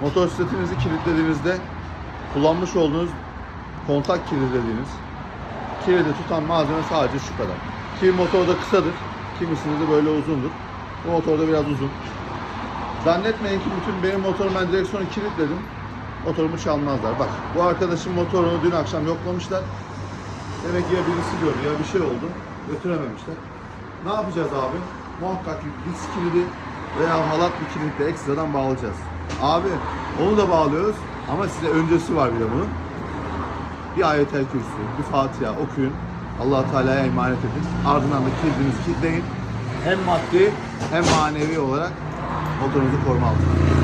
motosikletinizi kilitlediğinizde kullanmış olduğunuz kontak kilidi kilidi tutan malzeme sadece şu kadar. Kimi motorda kısadır, kimisinde de böyle uzundur. Bu motorda biraz uzun. Zannetmeyin ki bütün benim motorum ben direksiyonu kilitledim. Motorumu çalmazlar. Bak bu arkadaşın motorunu dün akşam yoklamışlar. Demek ya birisi gördü ya bir şey oldu. Götürememişler. Ne yapacağız abi? Muhakkak ki biz kilidi veya halat bir kilitle ekstradan bağlayacağız. Abi onu da bağlıyoruz ama size öncesi var bir de bunun. Bir ayetel kürsü, bir Fatiha okuyun. allah Teala'ya emanet edin. Ardından da kilidinizi kilitleyin. Hem maddi hem manevi olarak motorunuzu koruma altına.